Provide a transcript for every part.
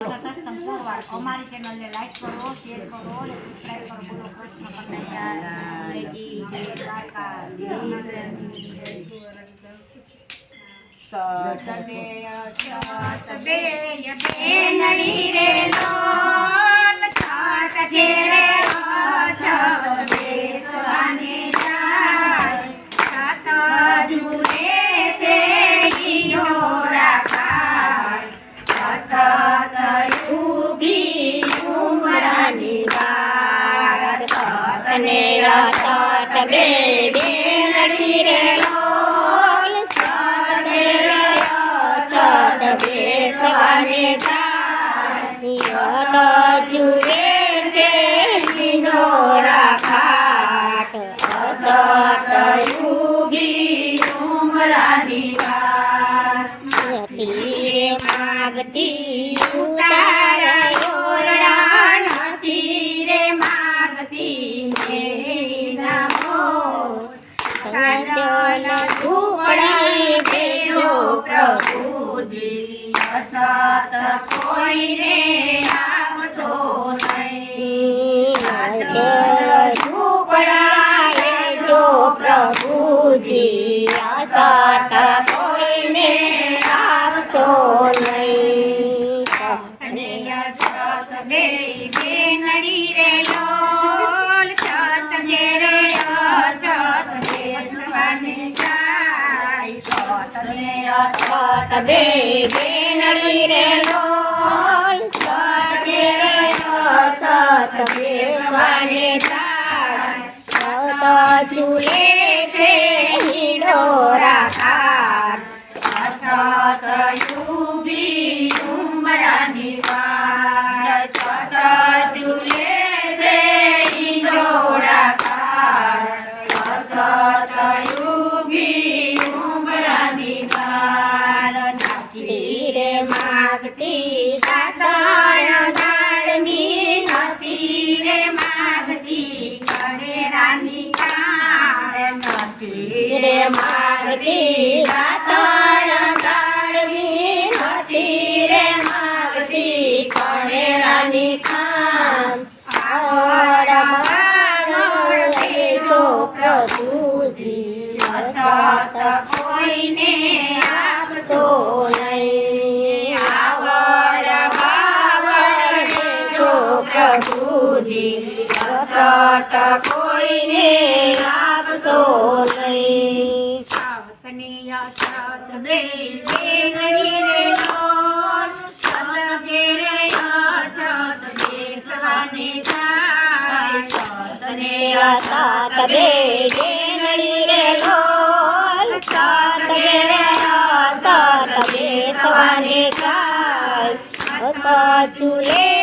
અમારી ચેનલને લાઈક કરો શેર કરો અને સબસ્ક્રાઇબ કરો બોલો કૃષ્ણ કનૈયા જી જય દ્વારકાધીશ. સતદેય સતદેય બેનડી રે બે બેનડી રે લોલ અસત બે સવાને જાય જુએ છે લીનોરા ખાટ અસત ઊભી ઉમરાની વાત તીરે માગતી અસત કોઈને આપશો નહીં. દેજો પ્રભુજી અસત કોઈને આપશો નહીં. બેનડી રે લોલ છત ઘેરે અસત બેસવાને જાય સતને અસત બે બેનડી રે લોલ અસત બેસવાને જાય સત ચૂલે છે હિડોરા ખાટ અસત યુબી ઉમરાની વાત સત ચૂલે છે હિડોરા ખાટ અસત કરેરાની કાળ નથી રે મારતી સાતણ અસત કોઈને આપશો નહીં આવતની અસત બે બેગડી રે લોલ સત ઘેરે અસત દેશવાને જાય સતને અસત બે બેગડી રે લોલ સત ઘેરે અસત દેશવાને જાય અસત ચૂલે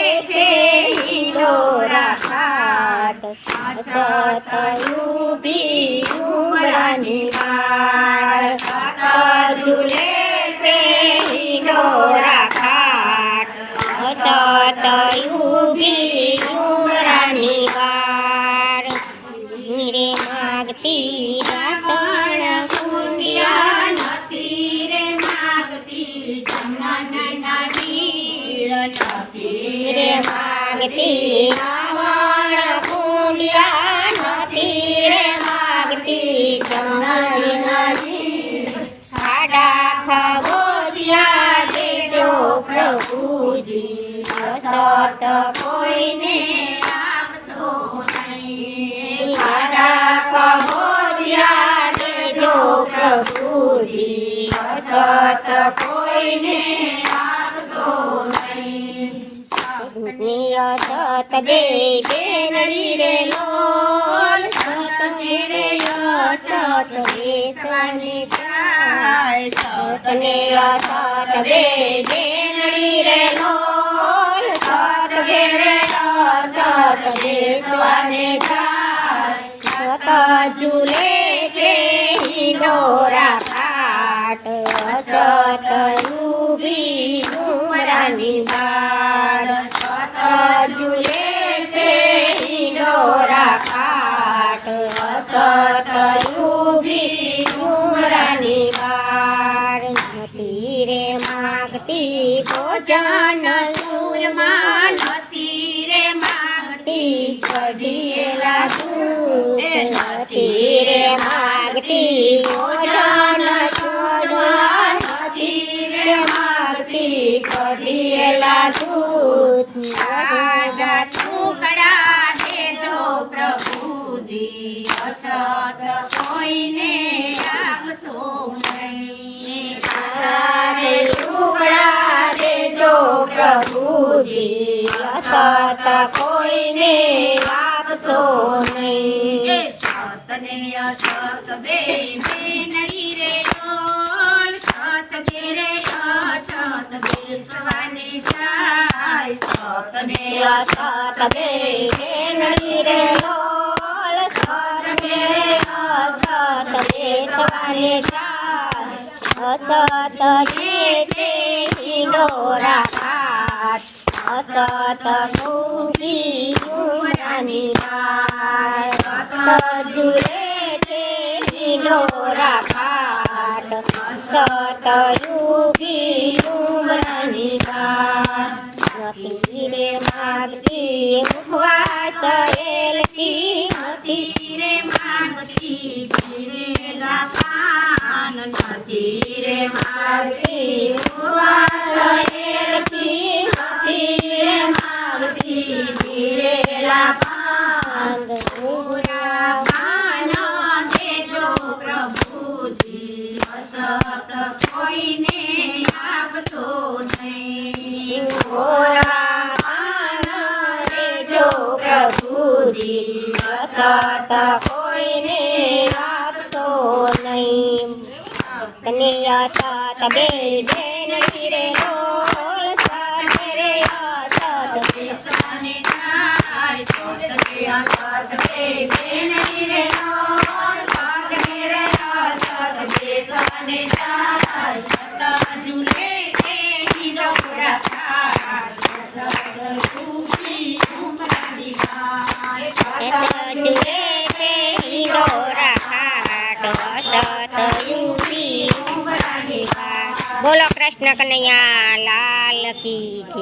અસત ઊભી ઉમરાની વાર અસત ચૂલે છે હિલોરા ખાટ અસત ઊભી ઉમરાની વાર રે માગતી રાતણ કુંડિયા નથી રે માગતી જમના નાની રે માગતી રાવણ કુંડિયા નથી રે માગતી જમના નાની સાડા ખગોડિયા દેજો પ્રભુજી અસત કોઈને આપશો નહીં દેજો પ્રભુજી અસત કોઈને અસત દે બેનડી રે લોલ સત ઘેરે અસત બેસવાની જાય સતને અસત દે બેનડી રે લોલ સત ઘેરે અસત બેસવાને જાય સત ઝૂલે ઝુલેશે ઇનોરા પાટ અસત માગતી ભોજન સૂરમાં નથી માગતી કઢીલા તું નથી માગતી ભોજન માગતી કઢીલા તું અસત કોઈને આપશો નહીં. સતને અસત બે બેનડી રે ડોલ સત ઘેરે અછત બેસવાની જાય. સતને અસત બે બેનડી રે લોલ સત મેરે અસત દેશવાની ચાલ અસત જે તે અસત મૂકી ઉમરાની અસત જુએ તે હિંડોરા ઘાટ અસત યુગી ઉમરાની નથી રે માગતી મુખવાસ અસત કોઈને આપતો નહીં. કનૈયા સાત બે બેન રે રોલ સાથે રે અસત બેસવાને જાય તો તે અસત કૃષ્ણ કનૈયા લાલ કી.